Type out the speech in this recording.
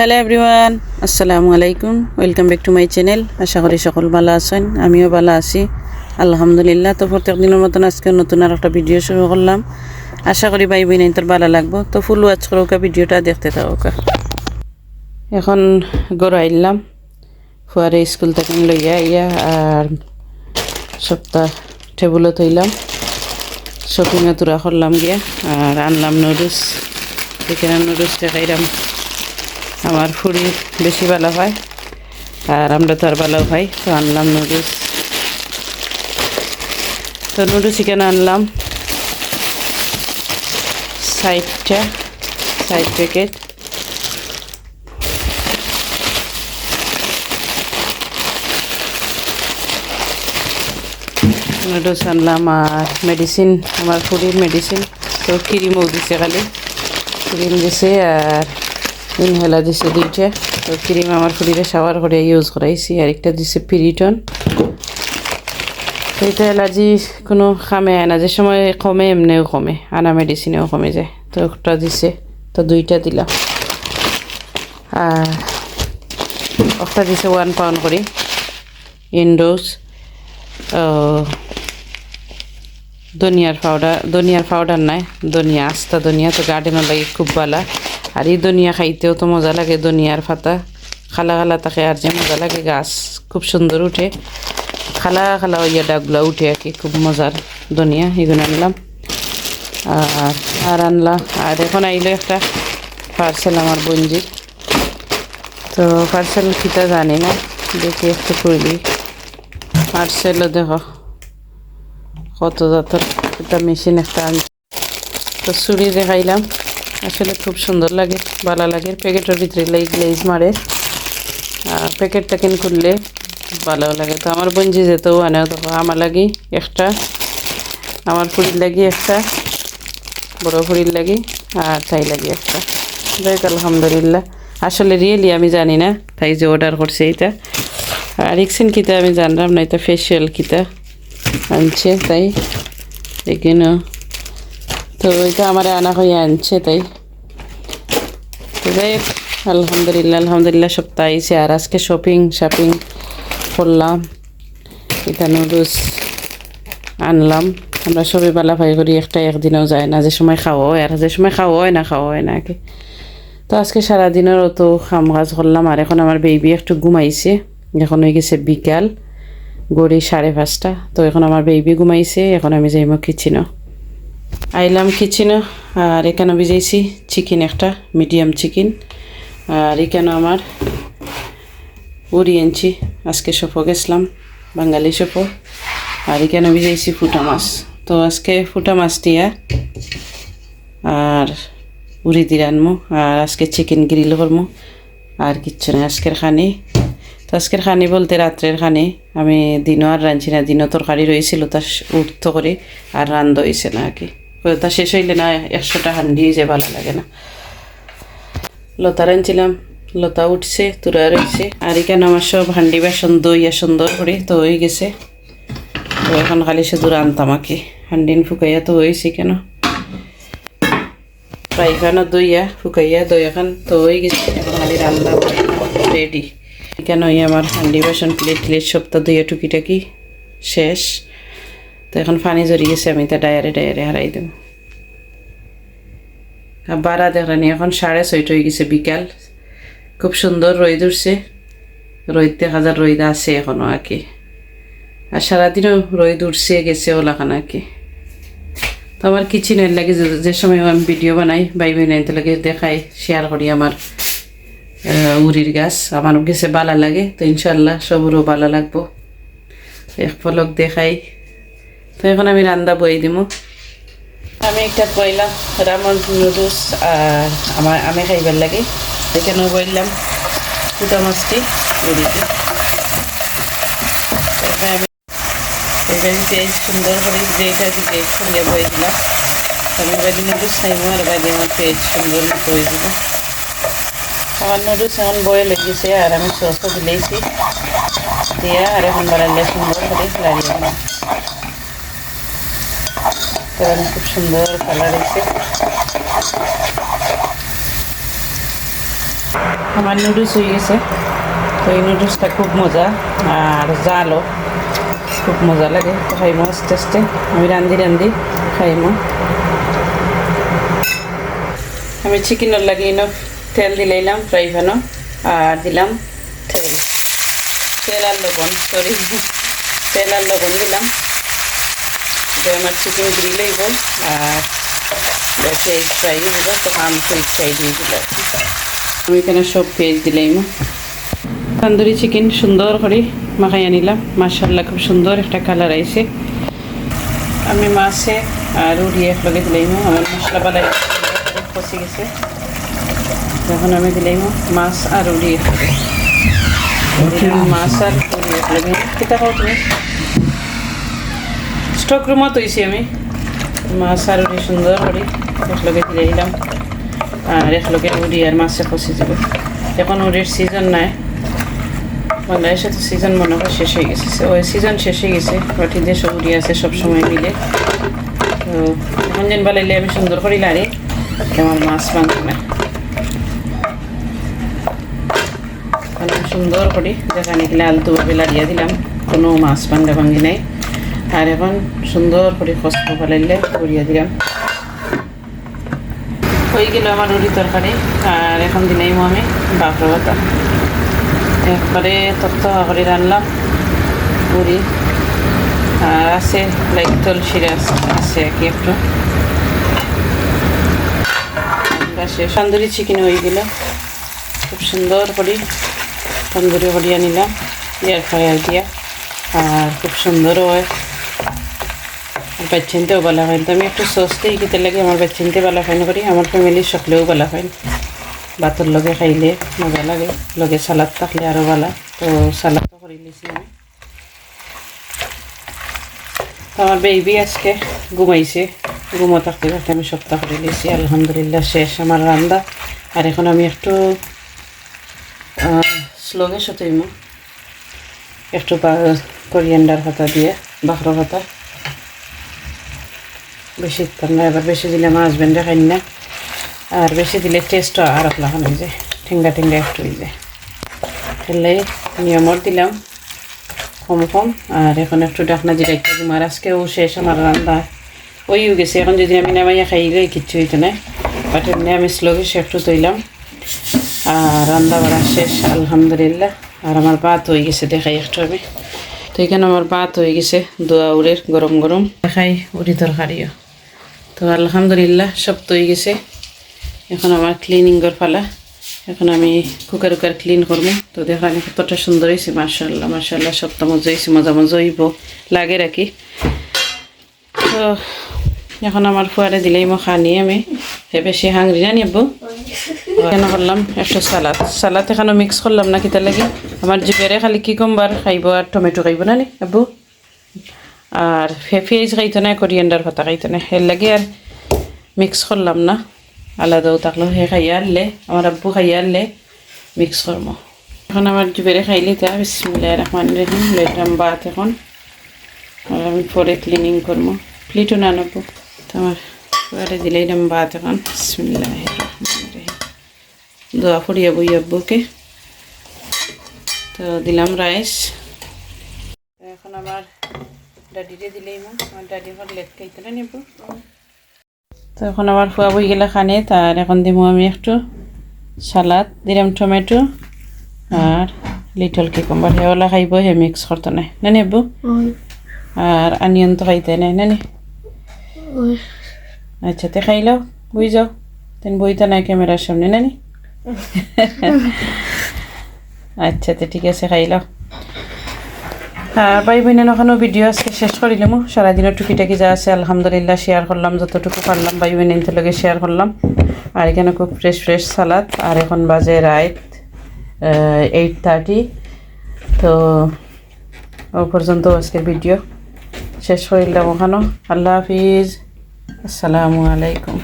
Hello everyone আসসালামু আলাইকুম welcome back to my channel আশা করি সকল ভালো আছেন, আমিও ভালো আছি। আলহামদুলিল্লাহ, তো প্রত্যেক দিনের মতন আজকে নতুন আর একটা ভিডিও শুরু করলাম। আশা করি ভাই বোন তোর ভালো লাগবো। তো ফুল ওয়াচ করোকা ভিডিওটা দেখতে থাকা এখন গড় আইলাম ফুয়ারে স্কুল থেকে লইয়া ইয়া আর সপ্তাহ টেবুলে থইলাম। শপিংয়ে তোরা করলাম গিয়া। আর আনলাম নুডলস এখানে নুডলস দেখাইলাম। আমার ফুড়ি বেশি ভালো হয়, আর আমরা তো আর ভালো হয়, তো আনলাম নুডলস। তো নুডলস চিকেন আনলাম। ষাটটা ষাট প্যাকেট। নুডলস আনলাম, আর মেডিসিন আমার ফুড়ির মেডিসিন তো ক্রিমও দিছে খালি। ক্রিম দিছে, আর ইনহেলার দিছে দুইটা তো ক্রিম আমার ফুড়িরে শাওয়ার করে ইউজ করাইছি। আর একটা দিছে পিরিটন এটা অ্যালার্জি কোনো খামে আয় না। যে সময় কমে, এমনিও কমে। আনা মেডিসিনেও কমে যায়। তো একটা দিছে। তো দুইটা দিলাম। আর একটা দিছে ওয়ান পাউন্ড করে। ইন্ডোজ ধনিয়ার পাউডার ধনিয়ার পাউডার নাই। ধনিয়া, আস্তা ধনিয়া। তো গার্ডেনের লাগে খুব ভালো। আর এই ধনিয়া খাইতেও তো মজা লাগে ধনিয়ার পাতা খালা খালা থাকে আর যে মজা লাগে, গাছ খুব সুন্দর উঠে। খালা খালা ইয়া ডাকগুলো উঠে আর কি, খুব মজার ধনিয়া এগুলো আনলাম। আর আর আনলাম। আর এখন আইলো একটা পার্সেল আমার বঞ্জির তো পার্সেল কিটা জানি না, দেখি একটু করলি পার্সেলও দেখো। কত জাতের, একটা মেশিন একটা আন তো চুড়ি দেখাইলাম। আসলে খুব সুন্দর লাগে, ভালো লাগে। প্যাকেটের ভিতরে গ্লেজ মারে। আর প্যাকেটটা কিন করলে ভালো লাগে। তো আমার বঞ্জি যেতেও আনেও দেখো আমার লাগি একটা, আমার ফুড়ির লাগি একটা, বড় ফুড়ির লাগি, আর তাই লাগি একটা। যাই আলহামদুলিল্লাহ। আসলে রিয়েলি আমি জানি না তাই যে অর্ডার করছে এইটা। আর রিক্সিন কিতা আমি জানলাম না এটা ফেসিয়াল কিতা আনছে তাই। এখানে তো এটা আমার আনা হয়ে আনছে, তাই। যাই আলহামদুলিল্লাহ আলহামদুলিল্লাহ সপ্তাহ আইসে আর আজকে শপিং শপিং করলাম। এটা নুডলস আনলাম। আমরা সবাই বেলা ভাই করি, একটা একদিনেও যায় না, যে সময় খাওয়া হয়, আর যে সময় খাওয়া হয় না, খাওয়া হয় না তো আজকে সারাদিনের অত কাম কাজ করলাম, আর এখন আমার বেবি একটু ঘুমাইছে। এখন হয়ে গেছে বিকাল, গড়ি সাড়ে পাঁচটা। তো এখন আমার বেবি ঘুমাইছে, এখন আমি যাইব কিচেনও আইলাম কিচেনও আর এখানে ভিজাইছি চিকেন একটা মিডিয়াম চিকেন আর এখানে আমার উড়ি আনছি, আজকে সফো গেছিলাম বাঙালি সফো আর এখানে ভিজাইছি ফুটা মাছ। তো আজকে ফুটা মাছ দিয়া আর উড়ি দিয়ে আর আজকে চিকেন গ্রিল করমু। আর কিচ্ছু নেই, আজকের খানি তো আজকের খানি বলতে রাত্রের খানি। আমি দিনও আর রাঁধছি না, দিনও তরকারি রয়েছিল, তা উঠত করে আর রান্ধ হয়েছে না আর কি। তা শেষ হইলে না একশোটা হান্ডি যে ভালো লাগে না। লতা রাঁধছিলাম, লতা উঠছে, তুরা রয়েছে আর এখানে আমার সব হান্ডি বাসন দইয়া সুন্দর করে তো হয়ে গেছে। তো এখন খালি শুধু রান্তাম আঁকি হান্ডিন ফুকাইয়া তো হয়েছে কেন? ফ্রাই দইয়া ফুকাইয়া দই এখন তো হয়ে গেছে, এখন খালি রান্না রেডি কেন এই আমার হান্ডি বাসন প্লেট প্লেট সপ্তাহ দইয়া টুকিটাকি শেষ। তো এখন পানি জড়ি গেছে, আমি তা ডায়ারে ডায়ারে হারাই দেব। আর বারা দেখানি এখন সাড়ে ছয়টা হয়ে গেছে বিকাল। খুব সুন্দর রোদ উঠছে। রোদ দেখা যায়, রোদ আছে এখনও আর কি। আর সারাদিনও রোদ উঠছে, গেছে ওলাখান আর কি। তো আমার কিছু কিচেনের লাগে যে- সময় আমি ভিডিও বানাই বাই নাইতে লাগে দেখাই শেয়ার করি আমার। উরির গাছ। আমার গেছে ভালো লাগে, তো ইনশাল্লাহ সবরও ভালো লাগবো। এক পলক দেখাই। তো এখন আমি রান্দা বই দিব। আমি একটা বইলাম রামন নুডলস আর আমার আমি খাইবার লাগে। এখানে বললাম কুটা মাছটি উড়িতে আমি সুন্দর করে যেটা দিয়ে বয়ে দিলাম, আমি বাড়ি নুডলস খাইবো আর বাড়ি আমার পেঁয়াজ সুন্দর মতো হয়ে দিল আমার নুডলস এখন বয়ে লেগেছে আর আমি সসও দিলেইছি দিয়ে আর এখন বাড়ালে সুন্দর করে লাড়িয়ে দিলাম খুব সুন্দর কালার এসে আমার নুডলস হয়ে গেছে তো এই নুডলসটা খুব মজা আর জালও খুব মজা লাগে খাইমো আস্তে আস্তে আমি রান্ধি রান্ধি খাইমো আমি চিকেনের লাগিয়ে নো তেল দিলাইলাম ফ্রাই প্যানও আর দিলাম তেল। তেল আর লবণ সরি তেল আর লবণ দিলাম। তো আমার চিকেন গ্রিল হইব আর পেঁয়াজ ফ্রাই হইব তখন আমি ফ্রাই দিয়ে দিলাম আমি এখানে সব পেঁয়াজ দিলাম। তন্দুরি চিকেন সুন্দর করে মাখাই আনিলাম। মাসাল্লাহ খুব সুন্দর একটা কালার আইছে। আমি মাছে আর উড়িয়ে একলগে দিলাম। আমার মশলা বালাই কষি গেছে। এখন আমি দিলাম মাছ আর উড়িয়ে মাছ আর উড়িয়ে একলগে কিতা খাও তুমি। স্টক রুমত হয়েছি আমি। মাছ আর উড়ি সুন্দর করে একলগে দিলে দিলাম আর একলগে উড়ি আর মাছে কষি যাব এখন উড়ির সিজন নাই। বাংলাদেশে তো সিজন মনে হয় শেষ হয়ে গেছে। ওই সিজন শেষ হয়ে গেছে। বাটিতে সব উড়ি আছে সব সময় মিলে। তো এখন যেন বালাইলে আমি সুন্দর করে লাড়ি। আমার মাছ ভাঙবে না আমি সুন্দর করে যেখানে গেলে আলতুভাবে লাড়িয়ে দিলাম। কোনো মাছ ভাঙ্গা ভাঙ্গি নাই। আর এখন সুন্দর করে কষ্ট ফেলাইলে করিয়া দিলাম। হয়ে গেল আমার রুটি তরকারি আর এখন দিলাম আমি বাপরা বাতা একবারে তত্ত্ব করে রান্নাম পুরি আর আছে, লাইক তুলসী গাছ আছে কি একটু। গাছে তন্দুরি চিকেন হয়ে গেল। খুব সুন্দর করে তন্দুরি করিয়া নিলাম এয়ার ফ্রায়ার দিয়া। আর খুব সুন্দর হয়। বাচ্চানতেও বলা হয় তো আমি একটু সস্তেই খেতে লাগে আমার বাচ্চানতে বলা হয় করি, আমার ফ্যামিলির সকলেও বলা হয় ভাতর লগে খাইলে মজা লাগে, লগে সালাদ থাকলে আরও ভালো। তো সালাদও করে নিয়েছি আমি। তো আমার বেবি আজকে ঘুমাইছে। ঘুমো থাকতে থাকতে আমি সপ্তাহ করে নিয়েছি আলহামদুলিল্লাহ শেষ। আমার রান্না আর এখন আমি একটু স্লোগে সতইমো। একটু কোরিয়ান্ডার পাতা দিয়ে, বাখরা পাতা। বেশি দিতাম না এবার বেশি দিলে আমার হাজব্যান্ডে খাই না। আর বেশি দিলে টেস্টও আর লাগানো হয়ে যায় ঠেঙ্গা ঠেঙ্গা একটু হয়ে যায়। খেলে নিয়মর দিলাম। কম কম। আর এখন একটু ডাকনা জিরা একটু তোমার আজকেও শেষ আমার রান্না ওইও গেছে। এখন যদি আমি নামাইয়া খাই গেলে কিচ্ছু হইতো না বাট এমনি আমি স্লোগে একটু তৈলাম রান্না বাড়া শেষ, আলহামদুলিল্লাহ। আর আমার ভাত হয়ে গেছে, দেখাই একটু আমি। তো এখানে আমার ভাত হয়ে গেছে, দোয়া উড়ের গরম গরম। দেখাই উড়ি তরকারিও। তো আলহামদুলিল্লাহ, সব তো হয়ে গেছে। এখন আমার ক্লিনিংয়ের ফালা এখন আমি কুকার উকার ক্লিন করব। তো দেখানি কতটা সুন্দর হয়েছে মার্শাল্লাহ মার্শাল্লাহ সবটা মজা হয়েছে, মজা মজা হইব, লাগে রাখি। তো এখন আমার ফুয়ারে দিলেই মই খানি আমি হে বেশি না নিব। কেন করলাম? একটু সালাদ। সালাদ এখানে মিক্স করলাম না কিতা লাগি? আমার জিপেরে খালি কি কমবার খাইব আর টমেটো খাইব না নি? আব্বু? আর পেঁয়াজ খাইতো না কোরিয়ান্ডার পাতা খাইতো না এর লাগে আর মিক্স করলাম না। আলাদাও থাকল সে খাইয়া আনলে আমার আব্বু খাইয়া আনলে মিক্স করব এখন আমার জুবেরে খাইলে তা বিসমিল্লাহ রহমান রহিম লেটাম বাত এখন। আর আমি পরে ক্লিনিং করব প্লেটও না নেব তো আমার পরে দিলেই বাত এখন। বিসমিল্লাহ রহমান রহিম দোয়া ফুরিয়ে বই আব্বুকে। তো দিলাম রাইস। এখন আমার ডাডিরে দিলেই মা আমার ডাডি ঘর লেট খাইতে নেব। তো এখন আমার ফুয়া বই গেলে খানে তার এখন দিব আমি একটু সালাদ দিলাম টমেটো আর লিটল কিকম্বার হেওলা খাইব হে মিক্স করতে নাই। না নেব আর আনিয়ন তো খাইতে নাই। না নি আচ্ছা তে খাইলাও বই যাও। তেন বইতে নাই ক্যামেরার সামনে। না নি আচ্ছা তো ঠিক আছে খাইলাও আর ভাই বোনের ওখানেও ভিডিও আজকে শেষ করিলাম সারাদিনের টুকিটাকি যা আছে, আলহামদুলিল্লাহ শেয়ার করলাম, যতটুকু পারলাম, ভাই বোনের লগে শেয়ার করলাম। আর এখানে খুব ফ্রেশ ফ্রেশ সালাদ আর এখন বাজে রাইট এইট থার্টি তো ও পর্যন্ত আজকের ভিডিও শেষ করিলাম ওখানেও আল্লাহ হাফিজ। আসসালামু আলাইকুম।